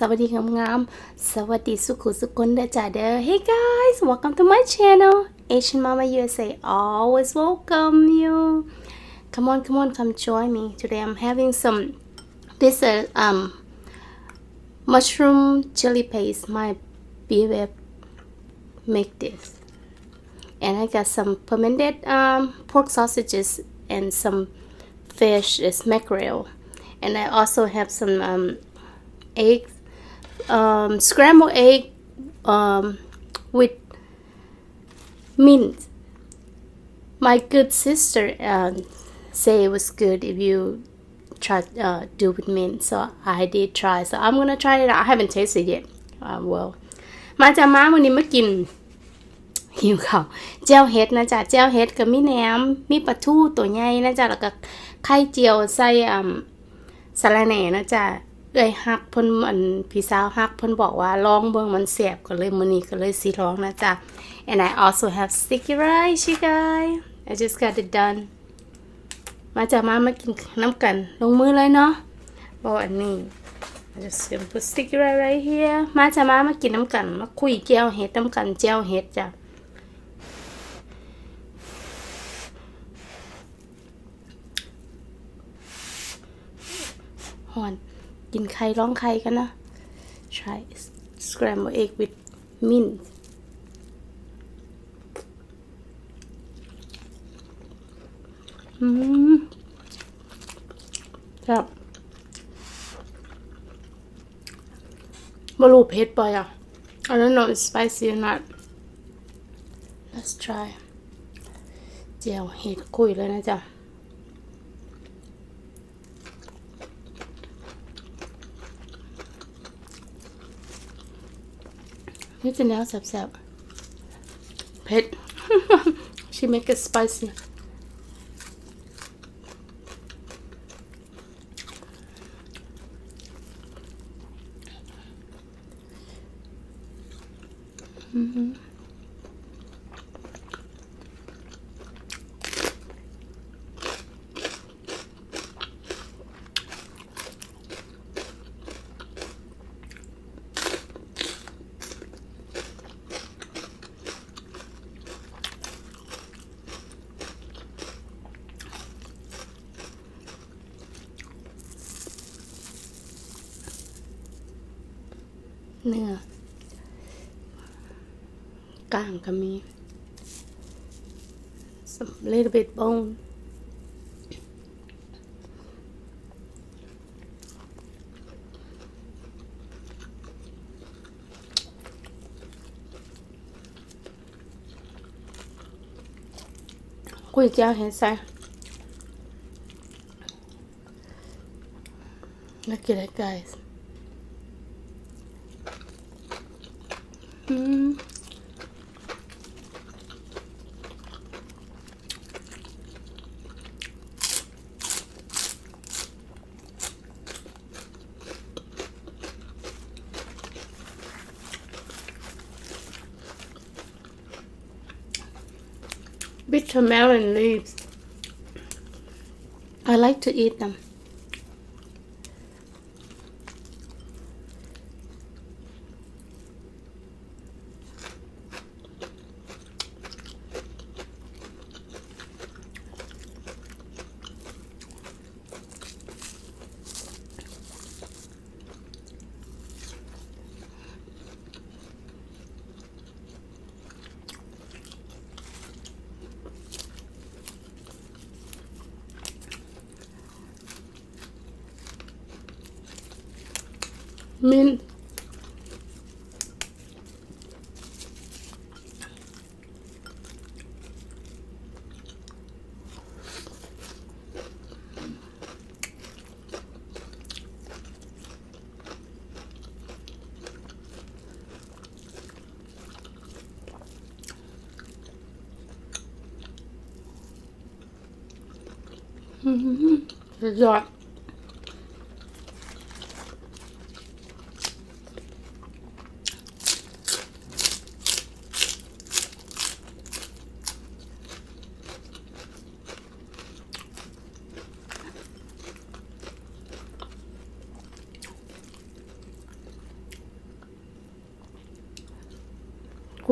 วัสดีงามๆสวัสดีสุขุสุขคนเด้อจ้าเด้อ Hey guys welcome to my channel Asian Mama USA always welcome you come on come on come join me today I'm having some this uh, um mushroom chili paste my BFF make this and I got some fermented um, pork sausages and some fish is mackerel and I also have some um, eggs Um, scrambled egg um, with mint my good sister uh, say it was good if you try uh, do with mint so I did try so I'm gonna try it out I haven't tasted it yet uh, well มาจากม้าวันนี้มากินหิวข้าวเจียวเฮ็ดนะจ๊ะเจียวเฮ็ดก็มีแหนมมีปลาทูตัวใหญ่นะจ๊ะแล้วก็ไข่เจียวใส่อ่าสะระแหน่นะจ๊ะ เอ้ยฮักเพิ่นอันพี่สาวฮักเพิ่นบอกว่าลองเบิ่งมันแซ่บก็เลยมื้อนี้ก็เลยสิลองนะจ๊ะ and I also have sticky rice you guys I just got it done มาจากมามากินน้ำกัน ลงมือเลยเนาะบอกอันนี้ I just gonna put sticky rice right here มาจากมามากินน้ำกัน มาคุยเจียวเฮ็ดน้ำกันเจียวเฮ็ดจ้ะหอน กินไข่ร้องไข่กันนะ try scrambled egg with mint อืมครับบรูเผ็ดไปอะ I don't know it's spicy or not let's try เจียวเห็ดคุยเลยนะจ๊ะ นี่จะแนวแสบๆเผ็ด she make it spicy เนื้อกล้างก็มีสำเร็จเบ็ดบงก๋วยเจ้าเห็นใส่แล้วกินได้ guys bitter melon leaves. I like to eat them. Mint. Mm-hmm. สุดย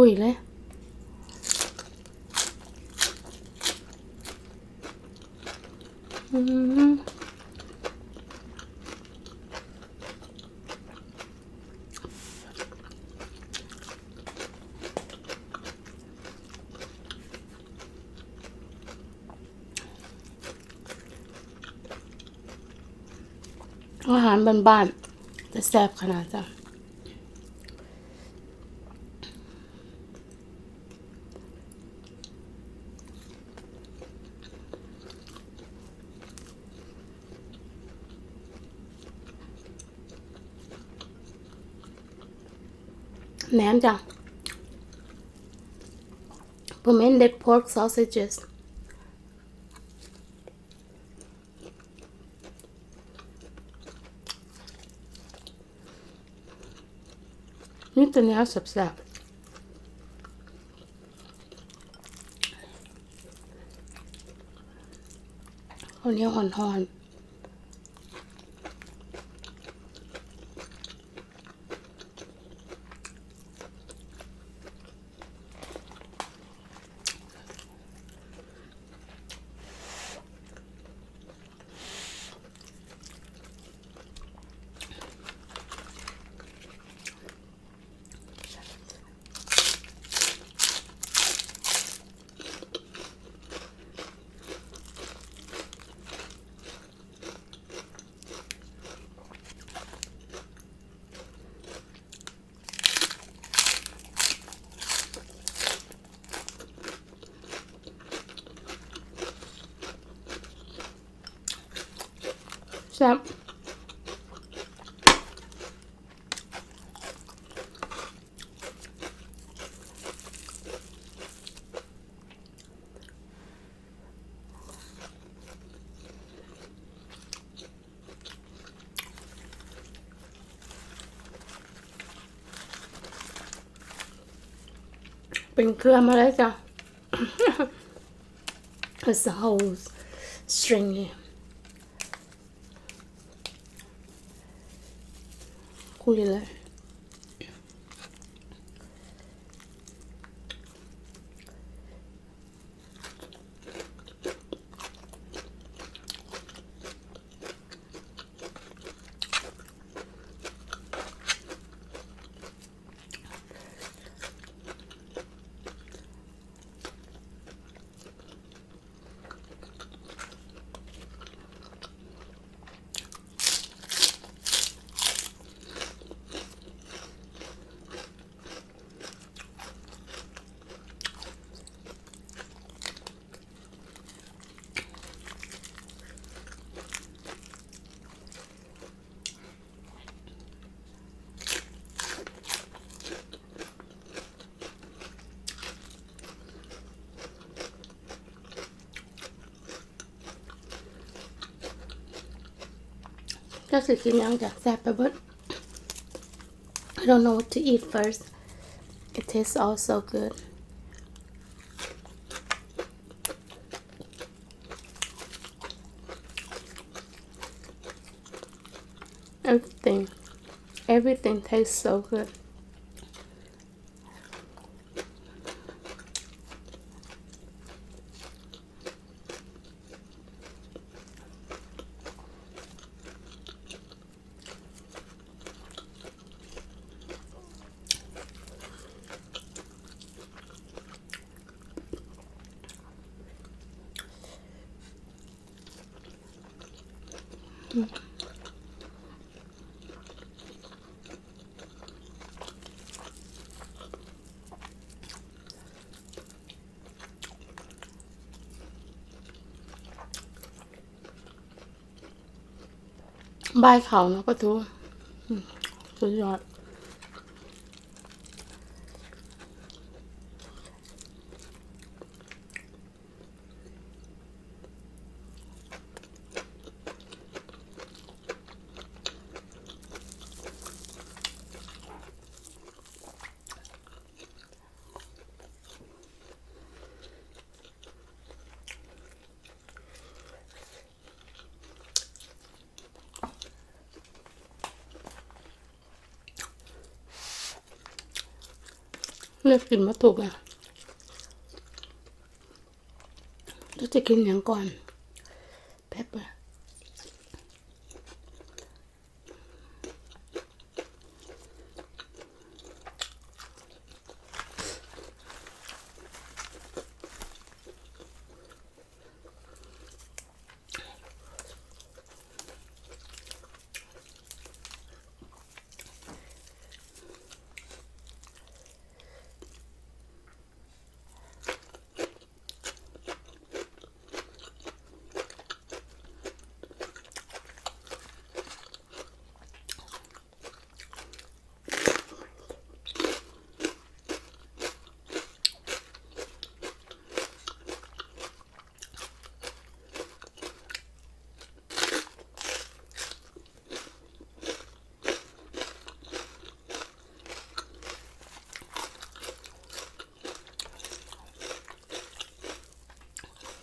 คุยเลยอืมอาหารบ้านๆจะแซ่บขนาดจ้ะ แหนมจ้ะ fermented pork sausages นี่ตัวนี้ยแซ่บๆข้าวเหนียวห่อน แซ่บเป็นเครื่องมาแล้วจ้ะ It's a whole string here ก็คือกินยังจากแซ่บไปเบิด I don't know what to eat first it tastes all so good everything everything tastes so good ใบเขาเนาะก็ทั่วสุดยอด เลือกกินมาถูกอะแล้วจะกินอย่างก่อนแป๊บอะ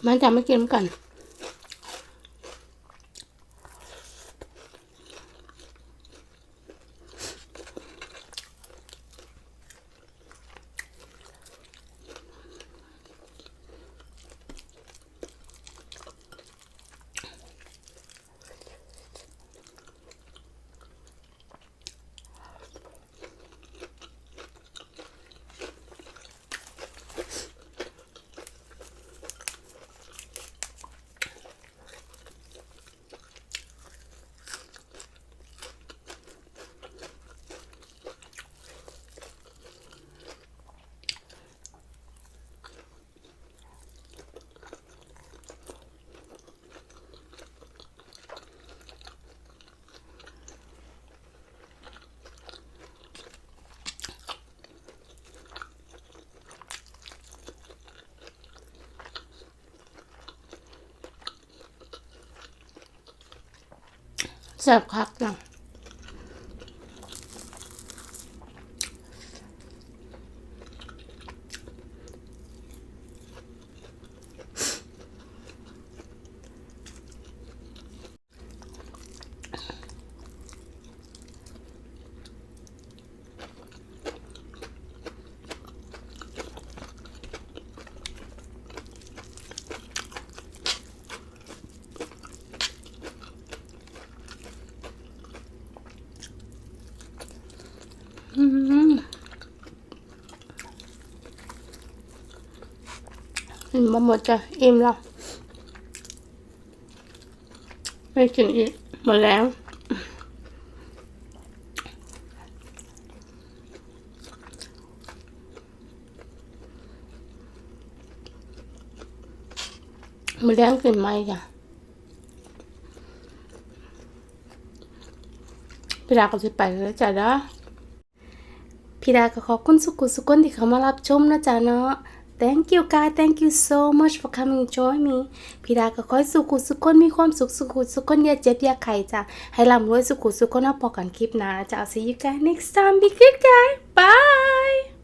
มันจะไม่กินกัน แซ่บคักจังอืม กินมหมดจ้ะอิ่มแล้วไม่กินอีกหมดแล้วมือแรงกินไหมจ้ะพี่ดาก็จะไปแล้วจ้ะเด้อพี่ดาก็ขอบคุณสุกุสุกคนที่เขามารับชมนะจ๊ะเนาะ Thank you guys thank you so much for coming join me พี่ดาก็ขอให้สุขุสุขคนมีความสุขสุขุสุขคนอย่าเจ็บอย่าไข่จ้ะให้ร่ำรวยสุขุสุขคนเอาพอกันคลิปนะจะเอา see you guys next time be good guys bye